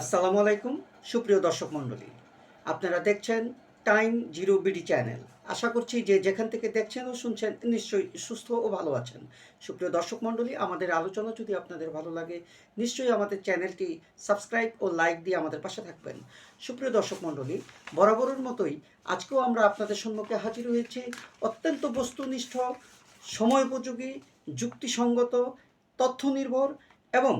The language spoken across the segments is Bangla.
আসসালামু আলাইকুম, সুপ্রিয় দর্শক মণ্ডলী। আপনারা দেখছেন টাইম জিরো বিডি চ্যানেল। আশা করছি যে যেখান থেকে দেখছেন ও শুনছেন নিশ্চয়ই সুস্থ ও ভালো আছেন। সুপ্রিয় দর্শক মণ্ডলী, আমাদের আলোচনা যদি আপনাদের ভালো লাগে, নিশ্চয়ই আমাদের চ্যানেলটি সাবস্ক্রাইব ও লাইক দিয়ে আমাদের পাশে থাকবেন। সুপ্রিয় দর্শক মণ্ডলী, বরাবরের মতোই আজকেও আমরা আপনাদের সম্মুখে হাজির হয়েছি অত্যন্ত বস্তুনিষ্ঠ, সময়োপযোগী, যুক্তিসঙ্গত তথ্য নির্ভর এবং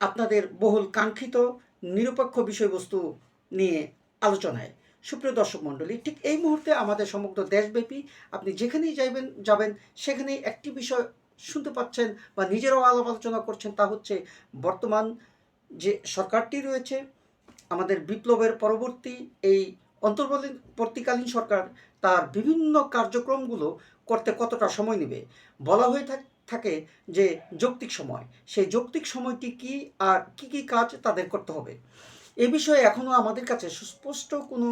আপনাদের বহুল কাঙ্ক্ষিত, নিরপেক্ষ বিষয়বস্তু নিয়ে আলোচনায়। সুপ্রিয় দর্শক মণ্ডলী, ঠিক এই মুহূর্তে আমাদের সমগ্র দেশব্যাপী আপনি যেখানেই যাইবেন, যাবেন, সেখানেই একটি বিষয় শুনতে পাচ্ছেন বা নিজেরাও আলাপ আলোচনা করছেন তা হচ্ছে বর্তমান যে সরকারটি রয়েছে, আমাদের বিপ্লবের পরবর্তী এই অন্তর্বর্তীকালীন সরকার তার বিভিন্ন কার্যক্রমগুলো করতে কতটা সময় নেবে? বলা হয়ে থাক- থাকে যে যৌক্তিক সময়। সেই যৌক্তিক সময়টি কি আর কি কি কাজ তাদের করতে হবে? এ বিষয়ে এখনও আমাদের কাছে সুস্পষ্ট কোনো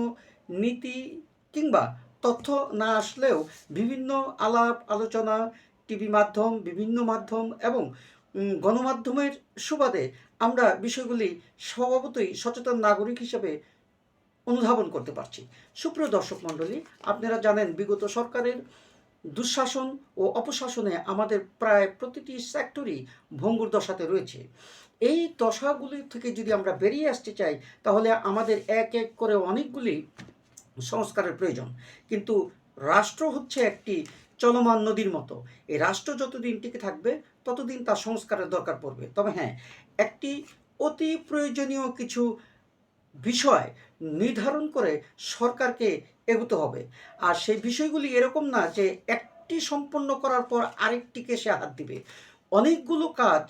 নীতি কিংবা তথ্য না আসলেও বিভিন্ন আলাপ আলোচনা, টিভি মাধ্যম, বিভিন্ন মাধ্যম এবং গণমাধ্যমের সুবাদে আমরা বিষয়গুলি স্বভাবতই সচেতন নাগরিক হিসেবে অনুধাবন করতে পারছি। সুপ্রিয় দর্শক মণ্ডলী, আপনারা জানেন বিগত সরকারের দুঃশাসন ও অপশাসনে আমাদের প্রায় প্রতিটি সেক্টরই ভঙ্গুর দশাতে রয়েছে। এই দশাগুলি থেকে যদি আমরা বেরিয়ে আসতে চাই, তাহলে আমাদের এক এক করে অনেকগুলি সংস্কারের প্রয়োজন। কিন্তু রাষ্ট্র হচ্ছে একটি চলমান নদীর মতো। এই রাষ্ট্র যতদিন টিকে থাকবে, ততদিন তার সংস্কারের দরকার পড়বে। তবে হ্যাঁ একটি অতি প্রয়োজনীয় কিছু বিষয় নির্ধারণ করে সরকারকে এগোতে হবে। আর সেই বিষয়গুলি এরকম না যে একটি সম্পন্ন করার পর আরেকটিকে সে হাত দিবে। অনেকগুলো কাজ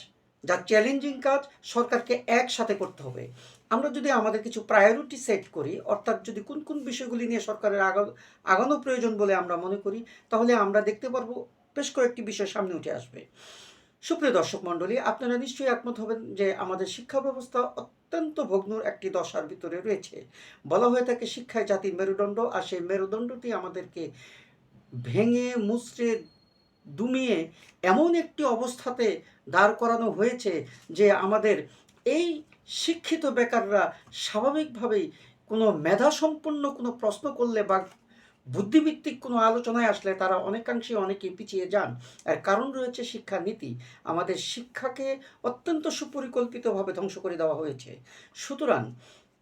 যা চ্যালেঞ্জিং কাজ সরকারকে একসাথে করতে হবে। আমরা যদি আমাদের কিছু প্রায়োরিটি সেট করি, অর্থাৎ যদি কোন কোন বিষয়গুলি নিয়ে সরকারের আগা, আগানো প্রয়োজন বলে আমরা মনে করি, তাহলে আমরা দেখতে পারব বেশ কয়েকটি বিষয় সামনে উঠে আসবে। সুপ্রিয় দর্শক মণ্ডলী, আপনারা নিশ্চয়ই একমত হবেন যে আমাদের শিক্ষা ব্যবস্থা অত্যন্ত ভগ্নর একটি দশার ভিতরে রয়েছে। বলা হয়ে থাকে শিক্ষায় জাতির মেরুদণ্ড, আর সেই মেরুদণ্ডটি আমাদেরকে ভেঙে, মুচড়ে, দুমিয়ে এমন একটি অবস্থাতে দাঁড় করানো হয়েছে যে আমাদের এই শিক্ষিত বেকাররা স্বাভাবিকভাবেই কোনো মেধাসম্পন্ন কোনো প্রশ্ন করলে বা বুদ্ধিভিত্তিক কোনো আলোচনায় আসলে তারা অনেকাংশে অনেকে পিছিয়ে যান। আর কারণ রয়েছে শিক্ষা নীতি আমাদের শিক্ষাকে অত্যন্ত সুপরিকল্পিতভাবে ধ্বংস করে দেওয়া হয়েছে। সুতরাং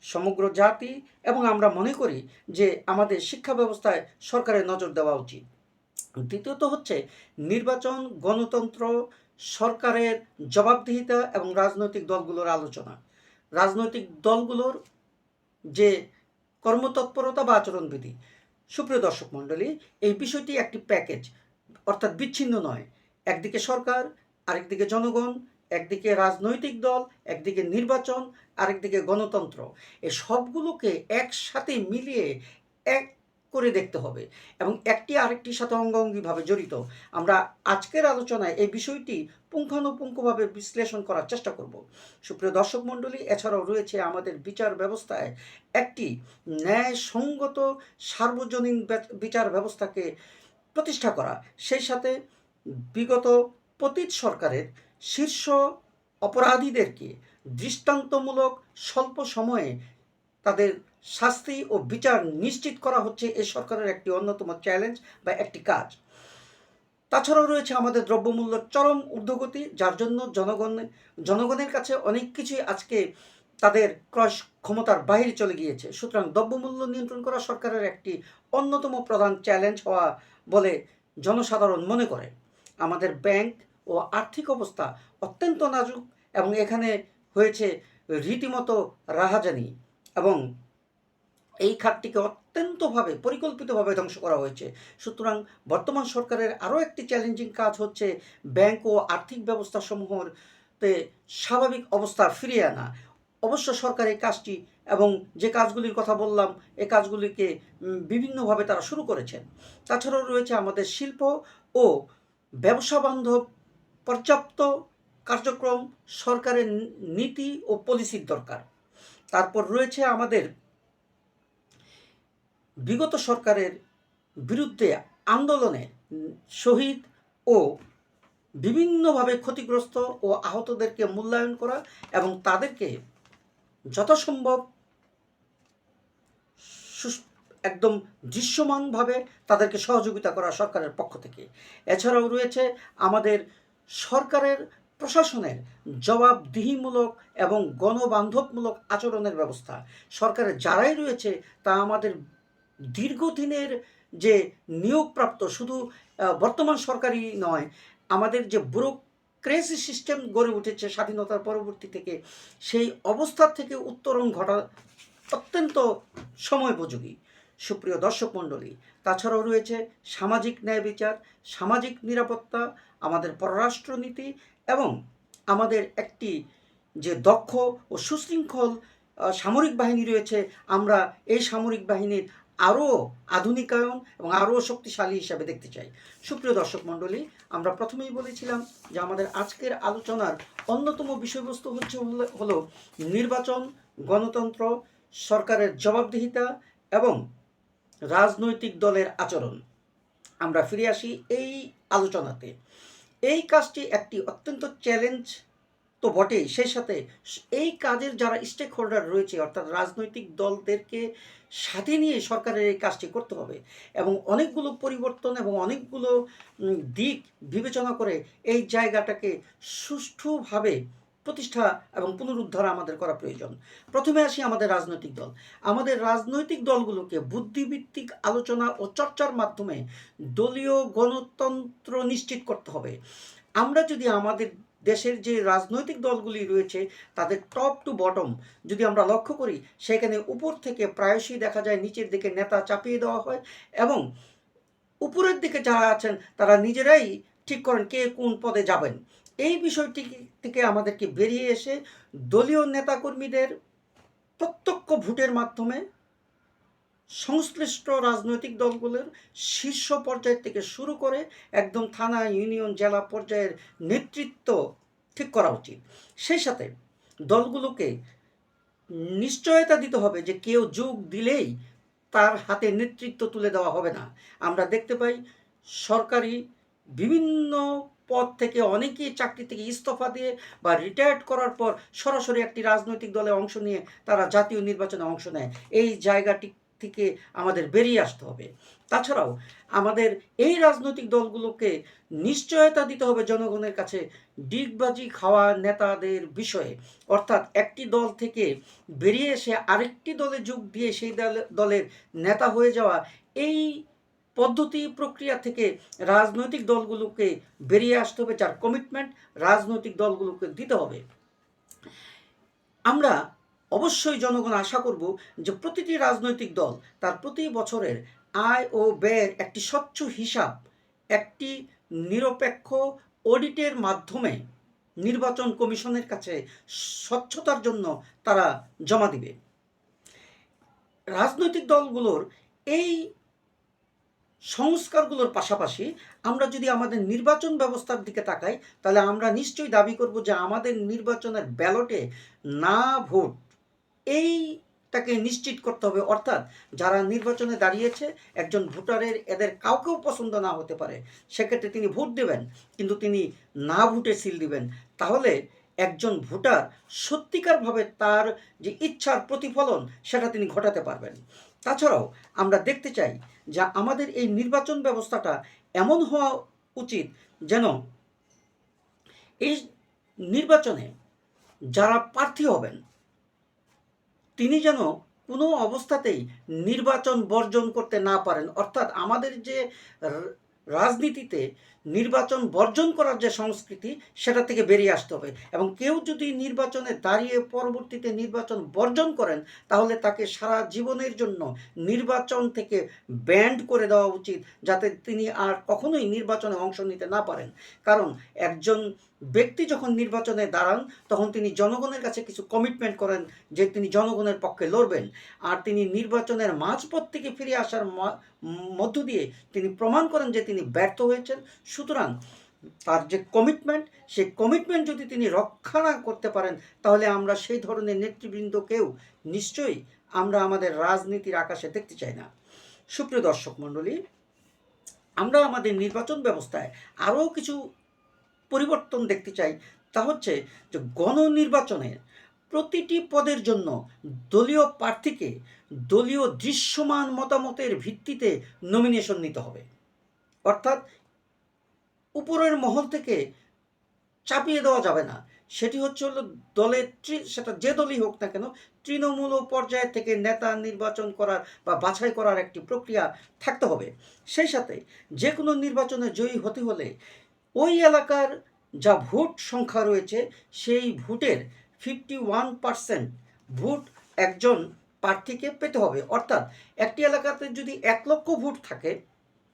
সমগ্র জাতি এবং আমরা মনে করি যে আমাদের শিক্ষা ব্যবস্থায় সরকারের নজর দেওয়া উচিত। দ্বিতীয়ত হচ্ছে নির্বাচন, গণতন্ত্র, সরকারের জবাবদিহিতা এবং রাজনৈতিক দলগুলোর আলোচনা। রাজনৈতিক দলগুলোর যে কর্মতৎপরতা বা আচরণবিধি সুপ্রিয় দর্শক মণ্ডলী, এই বিষয়টি একটি প্যাকেজ, অর্থাৎ বিচ্ছিন্ন নয়। একদিকে সরকার, আরেকদিকে জনগণ, একদিকে রাজনৈতিক দল, একদিকে নির্বাচন, আরেকদিকে গণতন্ত্র। এ সবগুলোকে একসাথে মিলিয়ে এক করে দেখতে হবে। এবং একটি আরেকটির সাথে অঙ্গাঙ্গিভাবে জড়িত। আমরা আজকের আলোচনায় এই বিষয়টি পুঙ্খানুপুঙ্খভাবে বিশ্লেষণ করার চেষ্টা করব। সুপ্রিয় দর্শক মণ্ডলী, এছাড়াও রয়েছে আমাদের বিচার ব্যবস্থায় একটি ন্যায়সঙ্গত সার্বজনীন বিচার ব্যবস্থাকে প্রতিষ্ঠা করা। সেই সাথে বিগত পতীত সরকারের শীর্ষ অপরাধীদেরকে দৃষ্টান্তমূলক স্বল্প সময়ে তাদের শাস্তি ও বিচার নিশ্চিত করা হচ্ছে এই সরকারের একটি অন্যতম চ্যালেঞ্জ বা একটি কাজ। তাছাড়াও রয়েছে আমাদের দ্রব্যমূল্য চরম ঊর্ধ্বগতি, যার জন্য জনগণ, জনগণের কাছে অনেক কিছুই আজকে তাদের ক্রয় ক্ষমতার বাইরে চলে গিয়েছে। সুতরাং দ্রব্যমূল্য নিয়ন্ত্রণ করা সরকারের একটি অন্যতম প্রধান চ্যালেঞ্জ হওয়া বলে জনসাধারণ মনে করে। আমাদের ব্যাংক ও আর্থিক অবস্থা অত্যন্ত নাজুক এবং এখানে হয়েছে রীতিমতো রাহাজানি এবং এই খাতটিকে অত্যন্তভাবে, পরিকল্পিতভাবে ধ্বংস করা হয়েছে। সুতরাং বর্তমান সরকারের আরও একটি চ্যালেঞ্জিং কাজ হচ্ছে ব্যাংক ও আর্থিক ব্যবস্থাসমূহতে স্বাভাবিক অবস্থা ফিরিয়ে আনা। অবশ্য সরকার এই কাজটি এবং যে কাজগুলির কথা বললাম, এ কাজগুলিকে বিভিন্নভাবে তারা শুরু করেছেন। তাছাড়াও রয়েছে আমাদের শিল্প ও ব্যবসা বান্ধব পর্যাপ্ত কার্যক্রম, সরকারের নীতি ও পলিসির দরকার। তারপর রয়েছে আমাদের বিগত সরকারের বিরুদ্ধে আন্দোলনে শহীদ ও বিভিন্নভাবে ক্ষতিগ্রস্ত ও আহতদেরকে মূল্যায়ন করা এবং তাদেরকে যথাসম্ভব একদম দৃশ্যমানভাবে তাদেরকে সহযোগিতা করা সরকারের পক্ষ থেকে। এছাড়াও রয়েছে আমাদের সরকারের প্রশাসনের জবাবদিহিমূলক এবং গণবান্ধবমূলক আচরণের ব্যবস্থা। সরকারের যারাই রয়েছে, তা আমাদের দীর্ঘদিনের যে নিয়োগপ্রাপ্ত, শুধু বর্তমান সরকারি নয়, আমাদের যে ব্যুরোক্রেসি সিস্টেম গড়ে উঠেছে স্বাধীনতার পরবর্তী থেকে, সেই অবস্থা থেকে উত্তরণ ঘটা অত্যন্ত সময়োপযোগী। সুপ্রিয় দর্শক মণ্ডলী, তাছাড়াও রয়েছে সামাজিক ন্যায় বিচার, সামাজিক নিরাপত্তা, আমাদের পররাষ্ট্রনীতি এবং আমাদের একটি যে দক্ষ ও সুশৃঙ্খল সামরিক বাহিনী রয়েছে, আমরা এই সামরিক বাহিনীর আরও আধুনিকায়ন এবং আরও শক্তিশালী হিসাবে দেখতে চাই। সুপ্রিয় দর্শক মণ্ডলী, আমরা প্রথমেই বলেছিলাম যে আমাদের আজকের আলোচনার অন্যতম বিষয়বস্তু হচ্ছে হলো- নির্বাচন, গণতন্ত্র, সরকারের জবাবদিহিতা এবং রাজনৈতিক দলের আচরণ। আমরা ফিরে আসি এই আলোচনাতে। এই কাজটি একটি অত্যন্ত চ্যালেঞ্জ তো বটেই। সেই সাথে এই কাজের যারা স্টেক হোল্ডার রয়েছে, অর্থাৎ রাজনৈতিক দলদেরকে সাথে নিয়ে সরকারের এই কাজটি করতে হবে এবং অনেকগুলো পরিবর্তন এবং অনেকগুলো দিক বিবেচনা করে এই জায়গাটাকে সুষ্ঠুভাবে প্রতিষ্ঠা এবং পুনরুদ্ধার আমাদের করা প্রয়োজন। প্রথমে আসি আমাদের রাজনৈতিক দল। আমাদের রাজনৈতিক দলগুলোকে বুদ্ধিভিত্তিক আলোচনা ও চর্চার মাধ্যমে দলীয় গণতন্ত্র নিশ্চিত করতে হবে। আমরা যদি আমাদের দেশের যে রাজনৈতিক দলগুলি রয়েছে, তাদের টপ টু বটম যদি আমরা লক্ষ্য করি, সেখানে উপর থেকে প্রায়শই দেখা যায় নিচের দিকে নেতা চাপিয়ে দেওয়া হয় এবং উপরের দিকে যারা আছেন, তারা নিজেরাই ঠিক করেন কে কোন পদে যাবেন। এই বিষয়টি থেকে আমাদেরকে বেরিয়ে এসে দলীয় নেতাকর্মীদের প্রত্যক্ষ ভোটের মাধ্যমে সংশ্লিষ্ট রাজনৈতিক দলগুলোর শীর্ষ পর্যায় থেকে শুরু করে একদম থানা, ইউনিয়ন, জেলা পর্যায়ের নেতৃত্ব ঠিক করা উচিত। সেই সাথে দলগুলোকে নিশ্চয়তা দিতে হবে যে কেউ যোগ দিলেই তার হাতে নেতৃত্ব তুলে দেওয়া হবে না। আমরা দেখতে পাই সরকারি বিভিন্ন পদ থেকে অনেকেই চাকরি থেকে ইস্তফা দিয়ে বা রিটায়ার্ড করার পর সরাসরি একটি রাজনৈতিক দলে অংশ নিয়ে তারা জাতীয় নির্বাচনে অংশ নেয়। এই জায়গাটি থেকে আমাদের বেরিয়ে আসতে হবে। তাছাড়াও আমাদের এই রাজনৈতিক দলগুলোকে নিশ্চয়তা দিতে হবে জনগণের কাছে ডিগবাজি খাওয়া নেতাদের বিষয়ে। অর্থাৎ একটি দল থেকে বেরিয়ে এসে আরেকটি দলে যোগ দিয়ে সেই দলে- দলের নেতা হয়ে যাওয়া এই পদ্ধতি প্রক্রিয়া থেকে রাজনৈতিক দলগুলোকে বেরিয়ে আসতে হবে, যার কমিটমেন্ট রাজনৈতিক দলগুলোকে দিতে হবে। আমরা অবশ্যই জনগণ আশা করব যে প্রতিটি রাজনৈতিক দল তার প্রতি বছরের আয় ও ব্যয়ের একটি স্বচ্ছ হিসাব, একটি নিরপেক্ষ অডিটের মাধ্যমে নির্বাচন কমিশনের কাছে স্বচ্ছতার জন্য তারা জমা দিবে। রাজনৈতিক দলগুলোর এই সংস্কারগুলোর পাশাপাশি আমরা যদি আমাদের নির্বাচন ব্যবস্থার দিকে তাকাই, তাহলে আমরা নিশ্চয়ই দাবি করব যে আমাদের নির্বাচনের ব্যালটে না ভোট এইটাকে নিশ্চিত করতে হবে। অর্থাৎ যারা নির্বাচনে দাঁড়িয়েছে, একজন ভোটারের এদের কাউকেও পছন্দ না হতে পারে। সেক্ষেত্রে তিনি ভোট দেবেন, কিন্তু তিনি না ভোটে সিল দিবেন। তাহলে একজন ভোটার সত্যিকারভাবে তার যে ইচ্ছার প্রতিফলন, সেটা তিনি ঘটাতে পারবেন। তাছাড়াও আমরা দেখতে চাই যে আমাদের এই নির্বাচন ব্যবস্থাটা এমন হওয়া উচিত যেন এই নির্বাচনে যারা প্রার্থী হবেন তিনি যেন কোনো অবস্থাতেই নির্বাচন বর্জন করতে না পারেন। অর্থাৎ আমাদের যে রাজনীতিতে নির্বাচন বর্জন করার যে সংস্কৃতি, সেটা থেকে বেরিয়ে আসতে হবে। এবং কেউ যদি নির্বাচনে দাঁড়িয়ে পরবর্তীতে নির্বাচন বর্জন করেন, তাহলে তাকে সারা জীবনের জন্য নির্বাচন থেকে ব্যান্ড করে দেওয়া উচিত, যাতে তিনি আর কখনোই নির্বাচনে অংশ নিতে না পারেন। কারণ একজন ব্যক্তি যখন নির্বাচনে দাঁড়ান, তখন তিনি জনগণের কাছে কিছু কমিটমেন্ট করেন যে তিনি জনগণের পক্ষে লড়বেন। আর তিনি নির্বাচনের মাঝপথ থেকে ফিরে আসার মধ্য দিয়ে তিনি প্রমাণ করেন যে তিনি ব্যর্থ হয়েছেন। সুতরাং তার যে কমিটমেন্ট সেই কমিটমেন্ট যদি তিনি রক্ষা না করতে পারেন, তাহলে আমরা সেই ধরনের নেতৃবৃন্দকেও নিশ্চয়ই আমরা আমাদের রাজনীতির আকাশে দেখতে চাই না। সুপ্রিয় দর্শক মণ্ডলী, আমরা আমাদের নির্বাচন ব্যবস্থায় আরও কিছু পরিবর্তন দেখতে চাই। তা হচ্ছে যে গণনির্বাচনে প্রতিটি পদের জন্য দলীয় প্রার্থীকে দলীয় দৃশ্যমান মতামতের ভিত্তিতে নমিনেশন নিতে হবে। অর্থাৎ উপরের মহল থেকে চাপিয়ে দেওয়া যাবে না। সেটি হচ্ছে হলো দলের সেটা যে দলই হোক না কেন, তৃণমূল পর্যায় থেকে নেতা নির্বাচন করার বা বাছাই করার একটি প্রক্রিয়া থাকতে হবে। সেই সাথে যে কোনো নির্বাচনে জয়ী হতে হলে ওই এলাকার যা ভোট সংখ্যা রয়েছে, সেই ভোটের ফিফটি ওয়ান পার্সেন্ট ভোট একজন প্রার্থীকে পেতে হবে। অর্থাৎ একটি এলাকাতে যদি এক লক্ষ ভোট থাকে,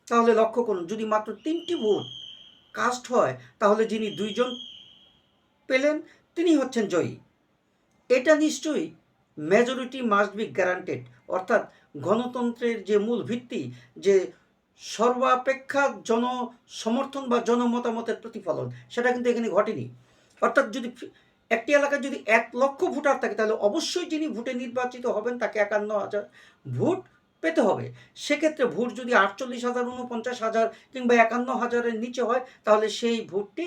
তাহলে লক্ষ্য করুন, যদি মাত্র তিনটি ভোট কাস্ট হয়, তাহলে যিনি দুইজন পেলেন, তিনি হচ্ছেন জয়ী। এটা নিশ্চয়ই মেজরিটি মাস্ট বি গ্যারান্টেড অর্থাৎ গণতন্ত্রের যে মূল ভিত্তি, যে সর্বাপেক্ষা জন সমর্থন বা জনমতামতের প্রতিফলন, সেটা কিন্তু এখানে ঘটেনি। অর্থাৎ যদি একটি এলাকায় যদি এক লক্ষ ভোটার থাকে, তাহলে অবশ্যই যিনি ভোটে নির্বাচিত হবেন তাকে একান্ন হাজার ভোট পেতে হবে। সেক্ষেত্রে ভোট যদি আটচল্লিশ হাজার উনপঞ্চাশ হাজার কিংবা একান্ন হাজারের নিচে হয়, তাহলে সেই ভোটটি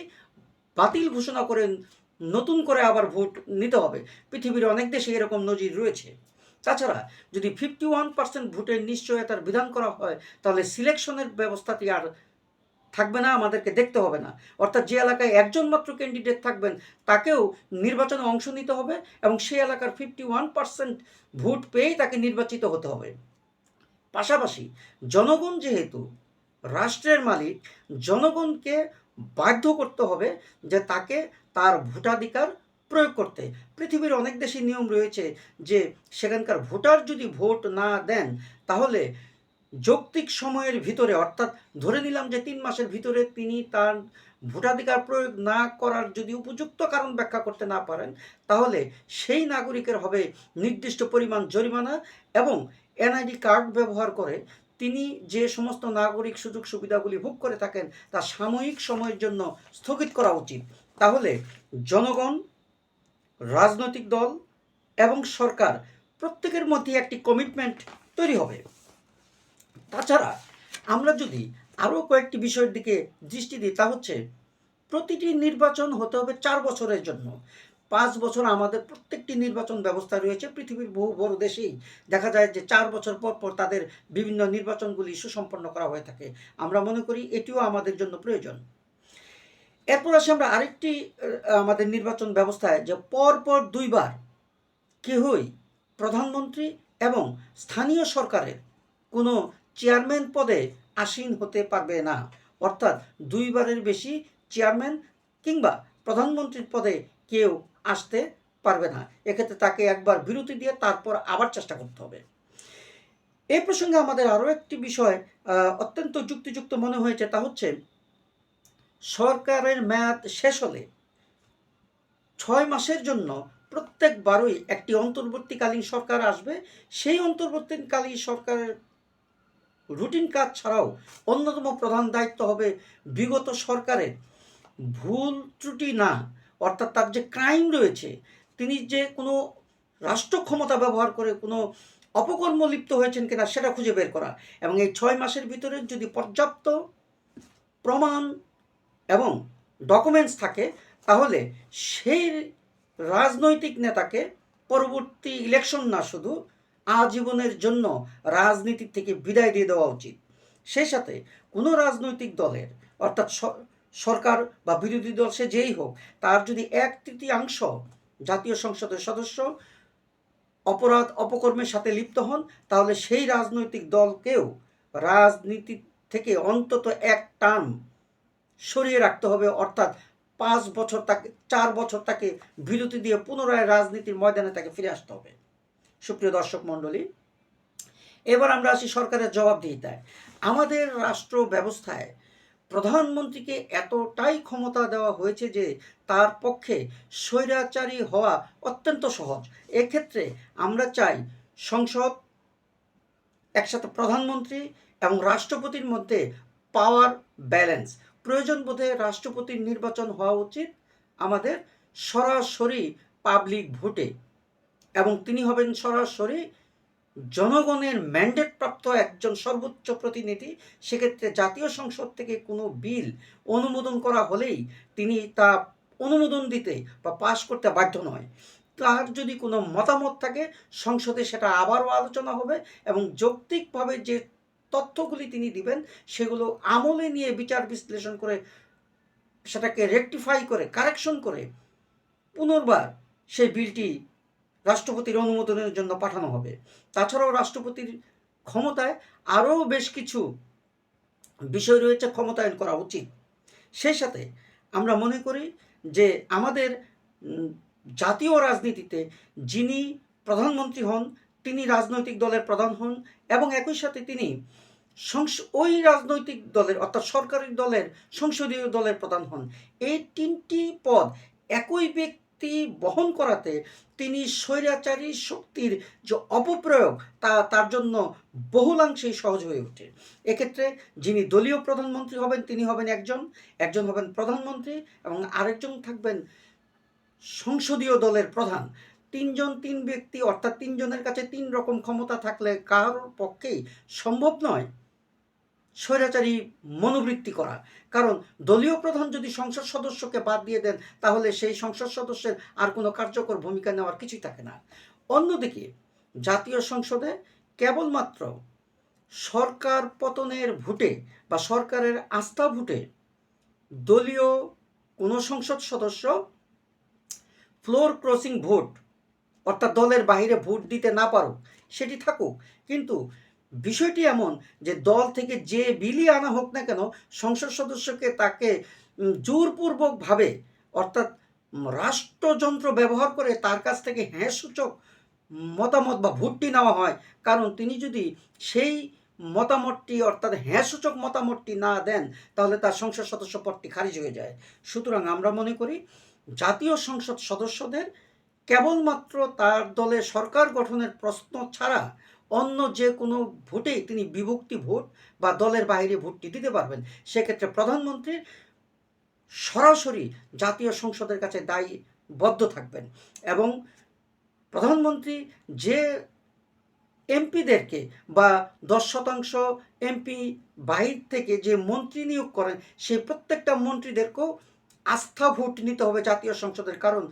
বাতিল ঘোষণা করে নতুন করে আবার ভোট নিতে হবে। পৃথিবীর অনেক দেশে এরকম নজির রয়েছে। তাছাড়া যদি ফিফটি ওয়ান পার্সেন্ট ভোটের নিশ্চয়তার বিধান করা হয়, তাহলে সিলেকশনের ব্যবস্থাটি আর থাকবে না, আমাদেরকে দেখতে হবে না। অর্থাৎ যে এলাকায় একজন মাত্র ক্যান্ডিডেট থাকবেন, তাকেও নির্বাচনে অংশ নিতে হবে এবং সেই এলাকার ফিফটি ওয়ান পার্সেন্ট ভোট পেয়েই তাকে নির্বাচিত হতে হবে। পাশাপাশি জনগণ যেহেতু রাষ্ট্রের মালিক, জনগণকে বাধ্য করতে হবে যে তাকে তার ভোটাধিকার প্রয়োগ করতে। পৃথিবীর অনেক দেশে নিয়ম রয়েছে যে সেখানকার ভোটার যদি ভোট না দেন, তাহলে যৌক্তিক সময়ের ভিতরে, অর্থাৎ ধরে নিলাম যে তিন মাসের ভিতরে তিনি তার ভোটাধিকার প্রয়োগ না করার যদি উপযুক্ত কারণ ব্যাখ্যা করতে না পারেন, তাহলে সেই নাগরিকের হবে নির্দিষ্ট পরিমাণ জরিমানা এবং এনআইডি কার্ড ব্যবহার করে তিনি যে সমস্ত নাগরিক সুযোগ সুবিধাগুলি ভোগ করে থাকেন তা সাময়িক সময়ের জন্য স্থগিত করা উচিত। তাহলে জনগণ, রাজনৈতিক দল এবং সরকার প্রত্যেকের মধ্যে একটি কমিটমেন্ট তৈরি হবে। তাছাড়া আমরা যদি আরও কয়েকটি বিষয়ের দিকে দৃষ্টি দিই, তা হচ্ছে প্রতিটি নির্বাচন হতে হবে চার বছরের জন্য। পাঁচ বছর আমাদের প্রত্যেকটি নির্বাচন ব্যবস্থা রয়েছে। পৃথিবীর বহু বড় দেশেই দেখা যায় যে চার বছর পর পর তাদের বিভিন্ন নির্বাচনগুলি সুসম্পন্ন করা হয়ে থাকে। আমরা মনে করি এটিও আমাদের জন্য প্রয়োজন। এরপর আসে আমরা আরেকটি আমাদের নির্বাচন ব্যবস্থায় যে পর পর দুইবার কেহই প্রধানমন্ত্রী এবং স্থানীয় সরকারের কোনো চেয়ারম্যান পদে আসীন হতে পারবে না। অর্থাৎ দুইবারের বেশি চেয়ারম্যান কিংবা প্রধানমন্ত্রীর পদে কেউ আসতে পারবে না। এক্ষেত্রে তাকে একবার বিরতি দিয়ে তারপর আবার চেষ্টা করতে হবে। এই প্রসঙ্গে আমাদের আরও একটি বিষয় অত্যন্ত যুক্তিযুক্ত মনে হয়েছে, তা হচ্ছে সরকারের মেয়াদ শেষ হলে ছয় মাসের জন্য প্রত্যেকবারই একটি অন্তর্বর্তীকালীন সরকার আসবে। সেই অন্তর্বর্তীকালীন সরকারের রুটিন কাজ ছাড়াও অন্যতম প্রধান দায়িত্ব হবে বিগত সরকারের ভুল ত্রুটি না, অর্থাৎ তার যে ক্রাইম রয়েছে, তিনি যে কোনো রাষ্ট্র ক্ষমতা ব্যবহার করে কোনো অপকর্ম লিপ্ত হয়েছেন কিনা সেটা খুঁজে বের করা এবং এই ছয় মাসের ভিতরে যদি পর্যাপ্ত প্রমাণ এবং ডকুমেন্টস থাকে, তাহলে সেই রাজনৈতিক নেতাকে পরবর্তী ইলেকশন না শুধু আজীবনের জন্য রাজনীতি থেকে বিদায় দিয়ে দেওয়া উচিত। সেই সাথে কোনো রাজনৈতিক দলের, অর্থাৎ সরকার বা বিরোধী দল সে যেই হোক, তার যদি এক তৃতীয়াংশ জাতীয় সংসদের সদস্য অপরাধ অপকর্মের সাথে লিপ্ত হন, তাহলে সেই রাজনৈতিক দলকেও রাজনীতি থেকে অন্তত এক টার্ম সরিয়ে রাখতে হবে। অর্থাৎ পাঁচ বছর তাকে, চার বছর তাকে বিরতি দিয়ে পুনরায় রাজনীতির ময়দানে তাকে ফিরে আসতে হবে। সুপ্রিয় দর্শক মণ্ডলী, এবার আমরা আসি সরকারের জবাবদিহিতায়। আমাদের রাষ্ট্র ব্যবস্থায় প্রধানমন্ত্রীকে এতটাই ক্ষমতা দেওয়া হয়েছে যে তার পক্ষে স্বৈরাচারী হওয়া অত্যন্ত সহজ। এক্ষেত্রে আমরা চাই সংসদ, একসাথে প্রধানমন্ত্রী এবং রাষ্ট্রপতির মধ্যে পাওয়ার ব্যালেন্স। প্রয়োজন বোধে রাষ্ট্রপতির নির্বাচন হওয়া উচিত আমাদের সরাসরি পাবলিক ভোটে। এবং তিনি হবেন সরাসরি জনগণের ম্যান্ডেট প্রাপ্ত একজন সর্বোচ্চ প্রতিনিধি। সেক্ষেত্রে জাতীয় সংসদ থেকে কোনো বিল অনুমোদন করা হলেই তিনি তা অনুমোদন দিতে বা পাশ করতে বাধ্য নয়। তার যদি কোনো মতামত থাকে, সংসদে সেটা আবারও আলোচনা হবে এবং যৌক্তিকভাবে যে তথ্যগুলি তিনি দিবেন, সেগুলো আমলে নিয়ে বিচার বিশ্লেষণ করে সেটাকে রেকটিফাই করে কারেকশন করে পুনর্বার সেই বিলটি রাষ্ট্রপতির অনুমোদনের জন্য পাঠানো হবে। তাছাড়াও রাষ্ট্রপতির ক্ষমতায় আরও বেশ কিছু বিষয় রয়েছে ক্ষমতায়ন করা উচিত। সেই সাথে আমরা মনে করি যে আমাদের জাতীয় রাজনীতিতে যিনি প্রধানমন্ত্রী হন, তিনি রাজনৈতিক দলের প্রধান হন এবং একই সাথে তিনি সংস- ওই রাজনৈতিক দলের অর্থাৎ সরকারি দলের সংসদীয় দলের প্রধান হন। এই তিনটি পদ একই ব্যক্তি বহন করাতে তিনি স্বৈরাচারী শক্তির যে অপপ্রয়োগ, তা তার জন্য বহুলাংশেই সহজ হয়ে ওঠে। এক্ষেত্রে যিনি দলীয় প্রধানমন্ত্রী হবেন, তিনি হবেন একজন। একজন হবেন প্রধানমন্ত্রী এবং আরেকজন থাকবেন সংসদীয় দলের প্রধান। তিনজন তিন ব্যক্তি, অর্থাৎ তিনজনের কাছে তিন রকম ক্ষমতা থাকলে কারোর পক্ষেই সম্ভব নয় স্বৈরাচারী মনোবৃত্তি করা। কারণ দলীয় প্রধান যদি সংসদ সদস্যকে বাদ দিয়ে দেন, তাহলে সেই সংসদ সদস্যের আর কোনো কার্যকর ভূমিকা নেওয়ার কিছুই থাকে না। অন্যদিকে, জাতীয় সংসদে কেবলমাত্র সরকার পতনের ভোটে বা সরকারের আস্থা ভোটে দলীয় কোনো সংসদ সদস্য ফ্লোর ক্রসিং ভোট, অর্থাৎ দলের বাইরে ভোট দিতে না পারুক, সেটি থাকুক। কিন্তু বিষয়টি এমন যে দল থেকে যে বিলি আনা হোক না কেন সংসদ সদস্যকে তাকে জোরপূর্বকভাবে অর্থাৎ রাষ্ট্রযন্ত্র ব্যবহার করে তার কাছ থেকে হ্যাঁ সূচক মতামত বা ভোটটি নেওয়া হয়। কারণ তিনি যদি সেই মতামতটি অর্থাৎ হ্যাঁ সূচক মতামতটি না দেন, তাহলে তার সংসদ সদস্য পদটি খারিজ হয়ে যায়। সুতরাং আমরা মনে করি, জাতীয় সংসদ সদস্যদের কেবলমাত্র তার দলে সরকার গঠনের প্রশ্ন ছাড়া অন্য যে কোনো ভোটেই তিনি বিভক্তি ভোট বা দলের বাইরে ভোটটি দিতে পারবেন। সেক্ষেত্রে প্রধানমন্ত্রীর সরাসরি জাতীয় সংসদের কাছে দায়ীবদ্ধ থাকবেন এবং প্রধানমন্ত্রী যে এমপিদেরকে বা দশ শতাংশ এমপি বাহির থেকে যে মন্ত্রী নিয়োগ করেন, সেই প্রত্যেকটা মন্ত্রীদেরকেও আস্থা ভোট নিতে হবে জাতীয় সংসদের। কারণ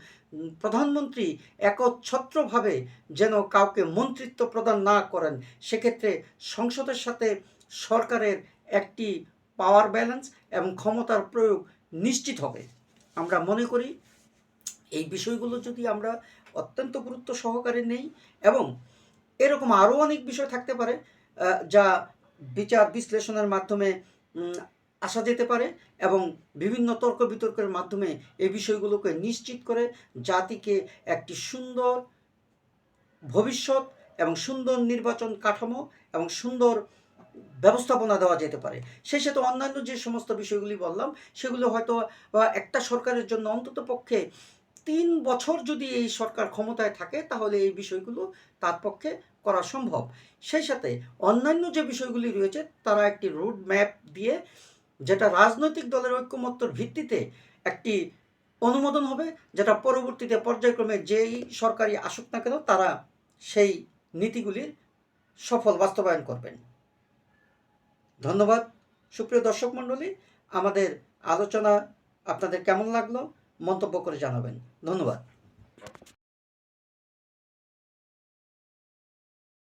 প্রধানমন্ত্রী একচ্ছত্রভাবে যেন কাউকে মন্ত্রিত্ব প্রদান না করেন, সেক্ষেত্রে সংসদের সাথে সরকারের একটি পাওয়ার ব্যালেন্স এবং ক্ষমতার প্রয়োগ নিশ্চিত হবে। আমরা মনে করি এই বিষয়গুলো যদি আমরা অত্যন্ত গুরুত্ব সহকারে নেই এবং এরকম আরও অনেক বিষয় থাকতে পারে যা বিচার বিশ্লেষণের মাধ্যমে আসা যেতে পারে এবং বিভিন্ন তর্ক বিতর্কের মাধ্যমে এই বিষয়গুলোকে নিশ্চিত করে জাতিকে একটি সুন্দর ভবিষ্যৎ এবং সুন্দর নির্বাচন কাঠামো এবং সুন্দর ব্যবস্থাপনা দেওয়া যেতে পারে। সেই সাথে অন্যান্য যে সমস্ত বিষয়গুলি বললাম, সেগুলো হয়তো একটা সরকারের জন্য অন্তত পক্ষে তিন বছর যদি এই সরকার ক্ষমতায় থাকে, তাহলে এই বিষয়গুলো তার পক্ষে করা সম্ভব। সেই সাথে অন্যান্য যে বিষয়গুলি রয়েছে, তারা একটি রুট ম্যাপ দিয়ে যেটা রাজনৈতিক দলের ঐক্যমত্যর ভিত্তিতে একটি অনুমোদন হবে, যেটা পরবর্তীতে পর্যায়ক্রমে যেই সরকারি আসুক না কেন, তারা সেই নীতিগুলির সফল বাস্তবায়ন করবেন। ধন্যবাদ। সুপ্রিয় দর্শক মণ্ডলী, আমাদের আলোচনা আপনাদের কেমন লাগল, মন্তব্য করে জানাবেন। ধন্যবাদ।